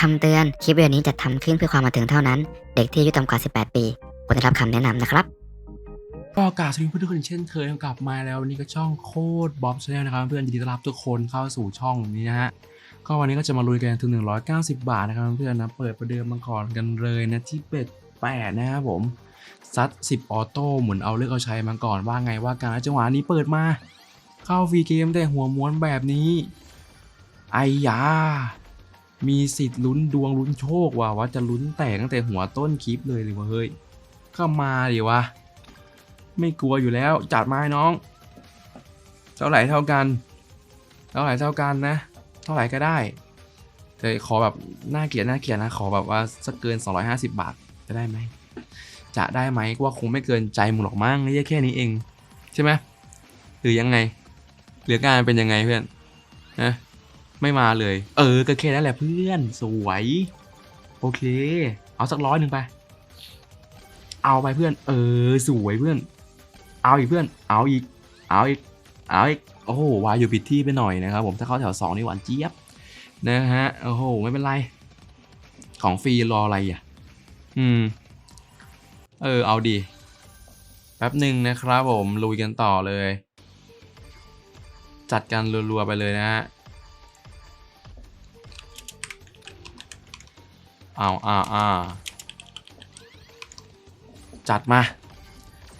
คำเตือน คลิปวิดีโอนี้จัดทำขึ้นเพื่อความบันเทิงเท่านั้น เด็กที่อายุต่ำกว่า 18 ปีควรได้รับคำแนะนำนะครับ ก็กราบสวัสดีเพื่อนทุกคนเช่นเคยกลับมาแล้ววันนี้ก็ช่องโคตรบ๊อบชาแนลนะครับเพื่อนยินดีต้อนรับทุกคนเข้าสู่ช่องนี้นะฮะก็วันนี้ก็จะมาลุยกันถึง 190 บาทนะครับเพื่อนนะเปิดประเดิมมาก่อนกันเลยนะที่เป็ดแปดนะครับผมซัด 10 ออโต้หมุนเอาเลือกเอาใช้มาก่อนว่าไงว่าการจังหวะนี้เปิดมา เข้าฟรีเกมแต่หัวม้วนแบบนี้ไอ้ยา มีสิทธิ์ลุ้นดวงลุ้นโชคว่ะว่าจะลุ้นแตกตั้งแต่หัวต้นคลิปเลยหรือว่าเฮ้ยก็มาดิวะ ไม่กลัวอยู่แล้วจัดมาให้น้อง เท่าไหร่เท่ากัน เท่าไหร่เท่ากันนะ เท่าไหร่ก็ได้แต่ขอแบบน่าเกลียดน่าเกลียดนะขอแบบว่าสักเกิน 250 บาทจะได้ไหมจะได้ไหมว่าคงไม่เกินใจมึงหรอกมั้งนี่แค่นี้เอง ใช่ไหมหรือยังไง หรือการเป็นยังไงเพื่อนนะ ไม่มาเลย เออก็แค่นั้นแหละเพื่อนสวย โอเค เอาสักร้อยหนึ่งไป เอาไปเพื่อน เออ สวยเพื่อน เอาอีกเพื่อน เอาอีก เอาอีก เอาอีก โอ้โหวายอยู่ผิดที่ไปหน่อยนะครับ ผมถ้าเข้าแถวสองนี่หวานเจี๊ยบนะฮะโอ้โหไม่เป็นไร ของฟรีรออะไรอะ อืม เออ เอาดีแป๊บหนึ่งนะครับผมลุยกันต่อเลย จัดกันรัวๆไปเลยนะฮะ เอาอ่าอ่าจัดมา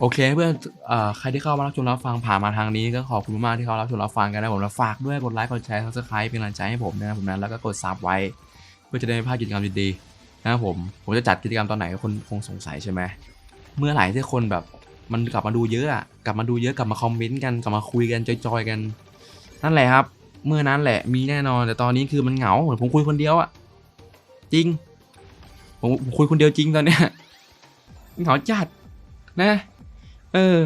โอเคเพื่อนเอ่อใครที่เข้ามารับชมรับฟังผ่านมาทางนี้ก็ขอบคุณมากที่เข้ารับชมรับฟังกันนะผมแล้วฝากด้วยกดไลค์กดแชร์ subscribe เป็นกำลังใจให้ผมนะครับผมนะแล้วก็กดซับไว้ เพื่อจะได้ไม่พลาดกิจกรรมดีๆนะครับผมผมจะจัดกิจกรรมตอนไหนคนคงสงสัยใช่ไหมเมื่อไหร่ที่คนแบบมันกลับมาดูเยอะอะกลับมาดูเยอะกลับมาคอมเมนต์กันกลับมาคุยกันจอยๆกัน นั่นแหละครับ เมื่อนั้นแหละมีแน่นอนแต่ตอนนี้คือมันเหงาเหมือนผมคุยคนเดียวอะจริง ผมคุยคนเดียวจริงตอนเนี้ยเหงาจัดนะ เออ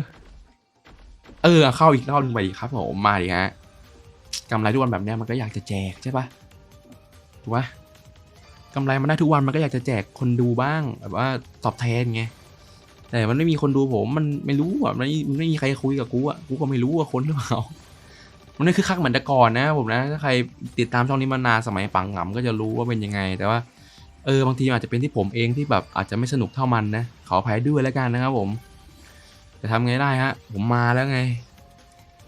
เออ เข้าอีกรอบหนึงไปดิครับผมมาดิฮะกำไรทุกวันแบบเนี้ยมันก็อยากจะแจกใช่ปะถูกปะกำไรมันได้ทุกวันมันก็อยากจะแจกคนดูบ้างแบบว่าตอบแทนไงแต่มันไม่มีคนดูผมมันไม่รู้อะมันไม่ไม่มีใครคุยกับกูอะกูก็ไม่รู้ว่าคนหรือเปล่ามันไม่คือคักเหมือนแต่ก่อนนะผมนะถ้าใครติดตามช่องนี้มานานสมัยปังหงำก็จะรู้ว่าเป็นยังไง แต่ว่า ออบางทีอาจจะเป็นที่ผมเองที่แบบอาจจะไม่สนุกเท่ามันนะขออภัยด้วยแล้วกันนะครับผมจะทำไงได้ฮะ ผมมาแล้วไง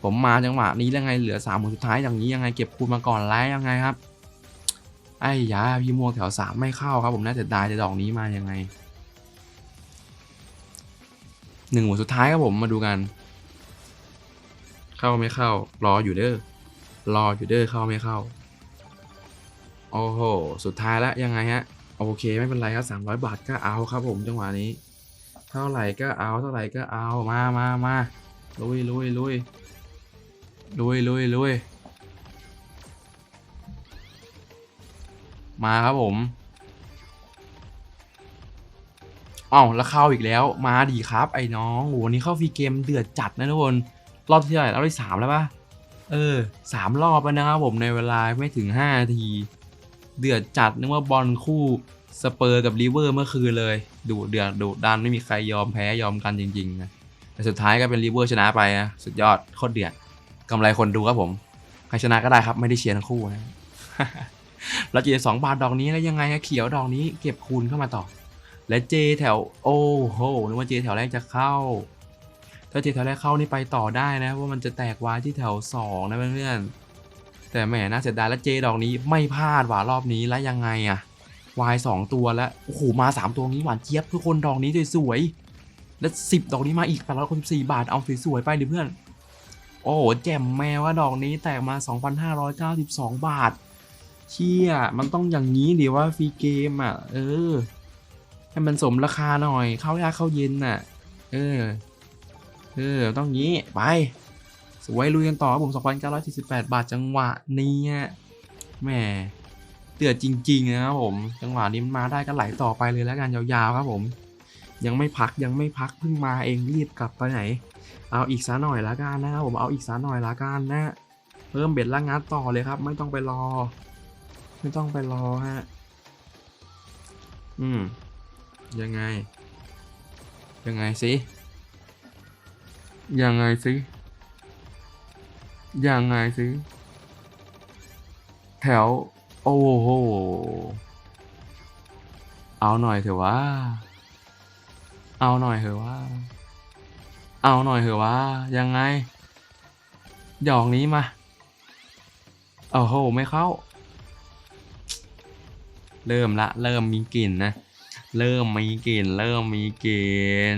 ผมมาจังหวะนี้แล้วไงเหลือสามหมสุดท้ายอย่างนี้ยังไงเก็บคูณมาก่อนไล่ยังไงครับ ไอ้ยาพี่ม่วงแถวสามไม่เข้าครับ ผมน่าจะได้แต่ดอกนี้มายังไงหนึ่งหมดสุดท้ายครับผมมาดูกัน เข้าไม่เข้า รออยู่เด้อรออยู่เด้อเข้าไม่เข้า โอ้โห สุดท้ายแล้วยังไงฮะ โอเคไม่เป็นไรครับสามร้อยบาทก็เอาครับผมจังหวะนี้ เท่าไหร่ก็เอาเท่าไหร่ก็เอามามามาลุยลุยลุยลุยลุยลุยมาครับผมอ้าวแล้วเข้าอีกแล้วมาดีครับ ไอ้น้องโหนนี้เข้าฟรีเกมเดือดจัดนะทุกคนรอบที่เท่าไหร่รอบที่สามแล้วปะเออสามรอบแล้วนะครับผมในเวลาไม่ถึงห้านาที เดือดจัดนึกว่าบอลคู่สเปอร์กับลิเวอร์เมื่อคืนเลยดูเดือดดูดันไม่มีใครยอมแพ้ยอมกันจริงๆนะแต่สุดท้ายก็เป็นลิเวอร์ชนะไปนะสุดยอดโคตรเดือดกำไรคนดูครับผมใครชนะก็ได้ครับไม่ได้เชียร์ทั้งคู่นะแล้วเจสองบาทดอกนี้แล้วยังไงอะเขียวดอกนี้เก็บคูณเข้ามาต่อ และเจแถวโอ้โหนึกว่าเจแถวแรกจะเข้า ถ้าเจแถวแรกเข้านี่ไปต่อได้นะเพรามันจะแตกวายที่แถวสองนะเพื่อนๆ แต่แหมน่าเสียดายแล้วเจดอกนี้ไม่พลาดว่ารอบนี้แล้วยังไงอะวายสองตัวแล้วโอ้โหมาสามตัวนี้หวานเจี๊ยบทุกคนดอกนี้สวยๆแล้วสิบดอกนี้มาอีกแปดร้อยคนสี่บาทเอาสวยๆไปดิเพื่อน โอ้โหแจ่มแมวว่าดอกนี้แตกมา 2,592 บาทเชี่ยมันต้องอย่างนี้ดีว่าฟรีเกมอะ เออให้มันสมราคาหน่อย เข้ายากเข้าเย็นน่ะ เออ เออ ต้องงี้ ไป สวยลุยกันต่อครับผม2,948 บาทจังหวะนี้แหมเดือดจริงๆนะครับผม จังหวะนี้มันมาได้ก็ไหลต่อไปเลยแล้วกันยาวๆครับผม ยังไม่พักยังไม่พักเพิ่งมาเองรีบกลับไปไหน เอาอีกสาหน่อยละกันนะครับผมเอาอีกสาหน่อยละกันนะเพิ่มเบ็ดละงัดต่อเลยครับ ไม่ต้องไปรอ ไม่ต้องไปรอฮะอืมยังไง ยังไงสิยังไงสิ ยังไงสิ แถว โอ้โห เอาหน่อยเถอะว่า เอาหน่อยเถอะว่า เอาหน่อยเถอะว่า ยังไงดอกนี้มา โอ้โห ไม่เข้า เริ่มละ เริ่มมีกลิ่นนะ เริ่มมีกลิ่น เริ่มมีกลิ่น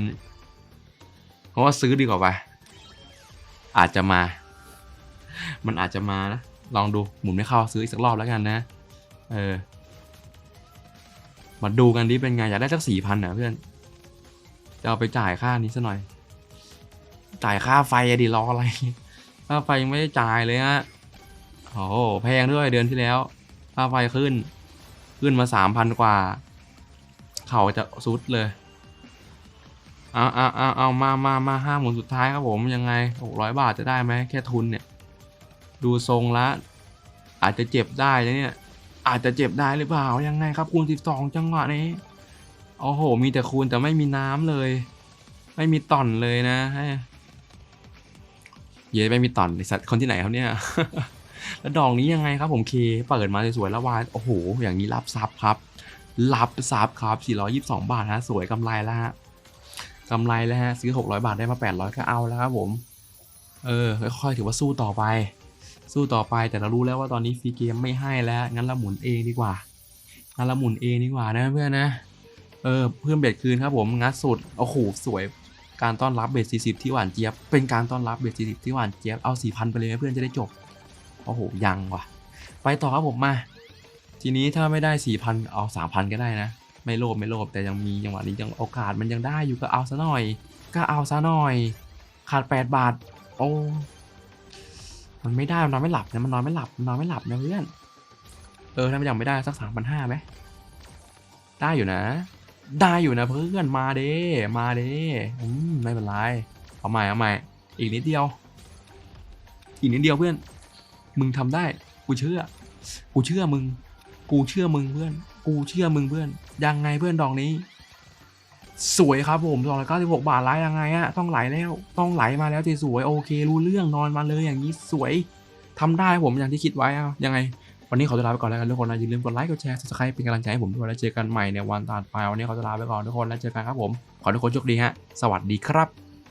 เพราะว่าซื้อดีกว่าไป อาจจะมา มันอาจจะมานะ ลองดูหมุนไม่เข้าซื้ออีกสักรอบแล้วกันนะ เออ มาดูกันดิเป็นไงอยากได้สักสี่พันนะเพื่อน จะเอาไปจ่ายค่านี้ซะหน่อย จ่ายค่าไฟอะดิรออะไร ค่าไฟยังไม่ได้จ่ายเลยฮะ โอ้แพงด้วยเดือนที่แล้ว ค่าไฟขึ้น ขึ้นมาสามพันกว่า เขาจะซุดเลยเอาเอาเอาเอามามามาห้าหมุนสุดท้ายครับผมยังไงหกร้อยบาทจะได้ไหมแค่ทุนเนี่ย ดูทรงละ อาจจะเจ็บได้นะเนี่ย อาจจะเจ็บได้หรือเปล่ายังไงครับคูณสิบสองจังหวะนี้โอ้โห มีแต่คูณแต่ไม่มีน้ำเลย ไม่มีต่อนเลยนะเย้ไม่มีต่อนไอสัตว์คนที่ไหนครับเนี่ย แล้วดอกนี้ยังไงครับผมเคเปิดมาสวยๆแล้ววายโอ้โห อย่างนี้รับซับครับ รับซับครับ 422 บาทฮะสวยกำไรแล้วฮะกำไรแล้วฮะซื้อ 600 บาทได้มา 800 ก็เอาแล้วครับผม เออค่อยๆถือว่าสู้ต่อไป สู้ต่อไปแต่เรารู้แล้วว่าตอนนี้ฟรีเกมไม่ให้แล้วงั้นเราหมุนเองดีกว่างั้นเราหมุนเองดีกว่านะเพื่อนนะเออเพิ่มเบ็ดคืนครับผมงัดสุดโอ้โหสวยการต้อนรับเบ็ด40 ที่หวานเจี๊ยบ เป็นการต้อนรับเบ็ด40 ที่หวานเจี๊ยบ เอา 4,000 ไปเลยนะเพื่อนจะได้จบ โอ้โห ยังว่ะ ไปต่อครับผมมา ทีนี้ถ้าไม่ได้ 4,000 เอา 3,000 ก็ได้นะ ไม่โลภไม่โลภแต่ยังมีจังหวะนี้ยังโอกาสมันยังได้อยู่ก็เอาซะหน่อย ก็เอาซะหน่อย ขาด 8 บาท โอ้ มันไม่ได้มันนอนไม่หลับนะมันนอนไม่หลับมันนอนไม่หลับนะเพื่อน เออถ้ามันยังไม่ได้สัก3,500ไหมได้อยู่นะ ได้อยู่นะเพื่อนมาเด้มาเด้อืมไม่เป็นไรเอาใหม่เอาใหม่อีกนิดเดียว อีกนิดเดียวเพื่อน มึงทำได้ กูเชื่อ กูเชื่อมึง กูเชื่อมึงเพื่อน กูเชื่อมึงเพื่อน ยังไงเพื่อนดอกนี้ สวยครับผมสองร้อยเก้าสิบหกบาทไลฟ์ยังไงอะต้องไหลแล้ว ต้องไหลมาแล้วสิสวยโอเค รู้เรื่องนอนมาเลยอย่างนี้สวยทำได้ผมอย่างที่คิดไว้อะยังไง วันนี้ขอตัวลาไปก่อนแล้วกันทุกคนนะอย่าลืมกดไลค์กดแชร์ subscribe เป็นกำลังใจให้ผมด้วยแล้วเจอกันใหม่ในวันต่อไปวันนี้ขอตัวลาไปก่อนทุกคนแล้วเจอกันครับผมขอทุกคนโชคดีฮะสวัสดีครับ